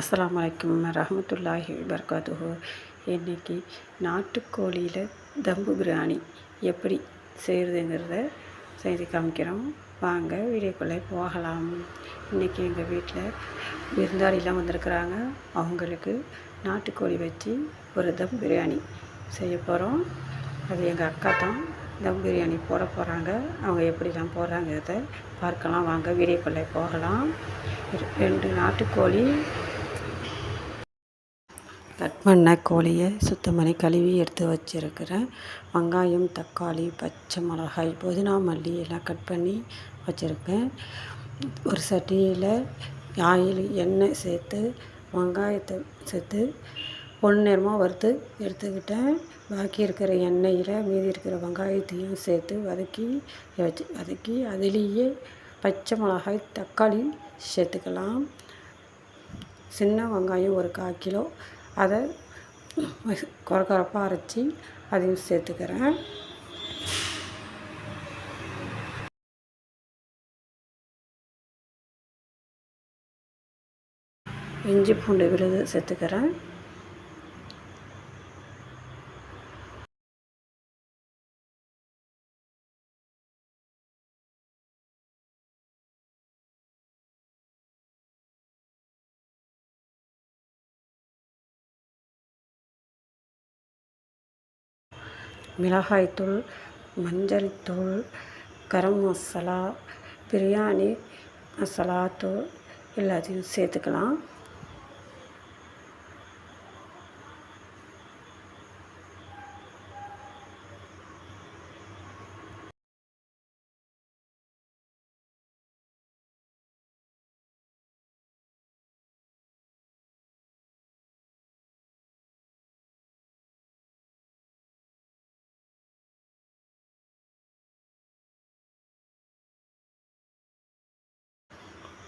அஸ்லாம் வலைக்கம் ரஹமத்துல்லாஹி வபரகாத்துஹு. இன்றைக்கி நாட்டுக்கோழியில் தம்பு பிரியாணி எப்படி செய்கிறதுங்கிறத செய்து காமிக்கிறோம். வாங்க வீடியோக்குள்ளே போகலாம். இன்றைக்கி எங்கள் வீட்டில் விருந்தாளிலாம் வந்திருக்கிறாங்க. அவங்களுக்கு நாட்டுக்கோழி வச்சு ஒரு தம் பிரியாணி செய்ய போகிறோம் அது எங்கள் அக்கா தான் தம் பிரியாணி போட போகிறாங்க அவங்க எப்படிலாம் போடுறாங்கிறத பார்க்கலாம். வாங்க வீடியோக்குள்ளே போகலாம். ரெண்டு நாட்டுக்கோழி கட் பண்ண கோழியை சுத்தம் பண்ணி கழுவி எடுத்து வச்சுருக்கிறேன். வெங்காயம் தக்காளி பச்சை மிளகாய் புதினா மல்லி எல்லாம் கட் பண்ணி வச்சுருக்கேன். ஒரு சட்டியில் ஆயில் எண்ணெய் சேர்த்து வெங்காயத்தை சேர்த்து பொன்னிறமாக வறுத்து எடுத்துக்கிட்டேன். பாக்கி இருக்கிற எண்ணெயில் மீதி இருக்கிற வெங்காயத்தையும் சேர்த்து வதக்கி வச்சு வதக்கி அதிலேயே பச்சை மிளகாய் தக்காளி சேர்த்துக்கலாம். சின்ன வெங்காயம் ஒரு கால் கிலோ அதை கொரகொரப்பாக அரைச்சி அதையும் சேர்த்துக்கிறேன். இஞ்சி பூண்டு விழுது சேர்த்துக்கிறேன். மிளகாய்த்தூள் மஞ்சள் தூள் கரம் மசாலா பிரியாணி மசாலா தூள் எல்லாத்தையும் சேர்த்துக்கலாம்.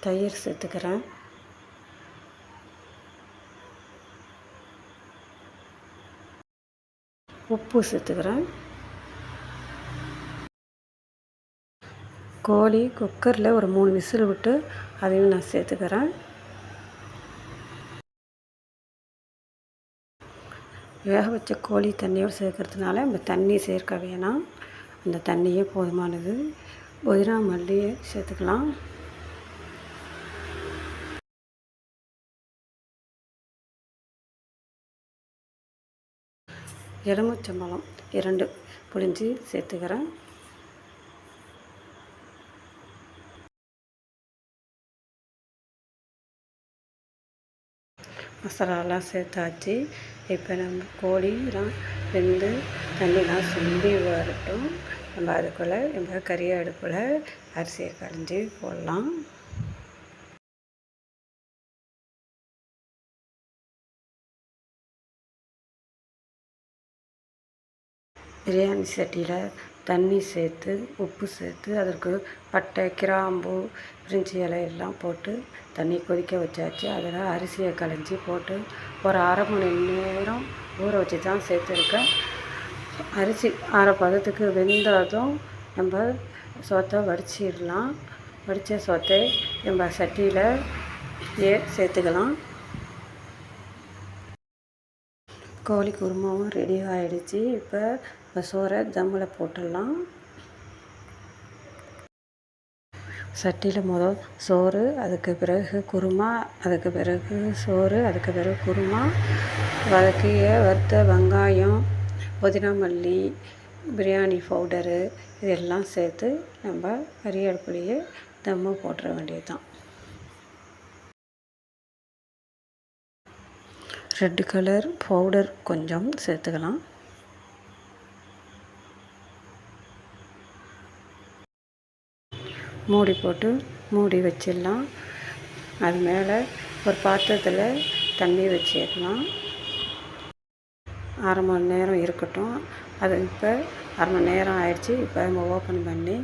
தயிர் சேர்த்துக்கிறேன். உப்பு சேர்த்துக்கிறேன். கோழி குக்கரில் ஒரு மூணு விசில் விட்டு அதையும் நான் சேர்த்துக்கிறேன். வேக வச்ச கோழி தண்ணியோடு சேர்க்கறதுனால நம்ம தண்ணி சேர்க்க வேணாம். அந்த தண்ணியே போதுமானது. புதினா மல்லியை சேர்த்துக்கலாம். எலுமிச்சம்பழம் இரண்டு. புளிஞ்சு சேர்த்துக்கிறேன். மசாலாலாம் சேர்த்தாச்சு. இப்போ நம்ம கோழிலாம் வெந்து தண்ணிலாம் சுண்டி வரட்டும். நம்ம அதுக்குள்ளே நம்ம கறி அடுப்பில் அரிசியை கரைஞ்சி போடலாம். பிரியாணி சட்டியில் தண்ணி சேர்த்து உப்பு சேர்த்து அதற்கு பட்டை கிராம்பு பிரிஞ்சி இலை எல்லாம் போட்டு தண்ணி கொதிக்க வச்சாச்சு. அதில் அரிசியை களைஞ்சி போட்டு ஒரு அரை மணி நேரம் ஊற வச்சு தான் சேர்த்துருக்கேன். அரிசி அரை பதத்துக்கு வெந்ததும் நம்ம சோத்தை வடிச்சிடலாம். வடித்த சோத்தை நம்ம சட்டியில் ஏ சேர்த்துக்கலாம். கோழி குருமாவும் ரெடி ஆகிடுச்சி இப்போ இப்போ சோறை தம்மில் போட்டுடலாம். சட்டியில் முதல் சோறு அதுக்கு பிறகு குருமா அதுக்கு பிறகு சோறு அதுக்கு பிறகு குருமா வதக்கிய வறுத்த வெங்காயம் புதினா மல்லி பிரியாணி பவுடரு இதெல்லாம் சேர்த்து நம்ம கறி அடுப்புலேயே தம்மு போட்டுற வேண்டியது தான் ரெட் கலர் பவுடர் கொஞ்சம் சேர்த்துக்கலாம். மூடி போட்டு மூடி வச்சிடலாம். அது மேலே ஒரு பாத்திரத்தில் தண்ணி வச்சிடலாம். அரை மணி நேரம் இருக்கட்டும். அது இப்போ அரை மணி நேரம் ஆயிடுச்சு. இப்போ நம்ம ஓப்பன் பண்ணி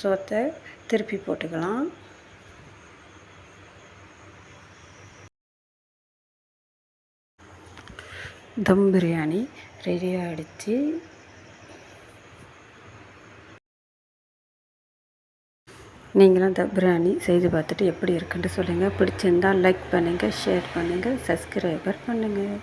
சோத்தை திருப்பி போட்டுக்கலாம். தம் பிரியாணி ரெடி ஆகிடுச்சு நீங்களும் அந்த பிரியாணி செய்து பார்த்துட்டு எப்படி இருக்குன்னு சொல்லுங்கள் பிடிச்சிருந்தால் லைக் பண்ணுங்கள் ஷேர் பண்ணுங்கள் சப்ஸ்கிரைபர் பண்ணுங்கள்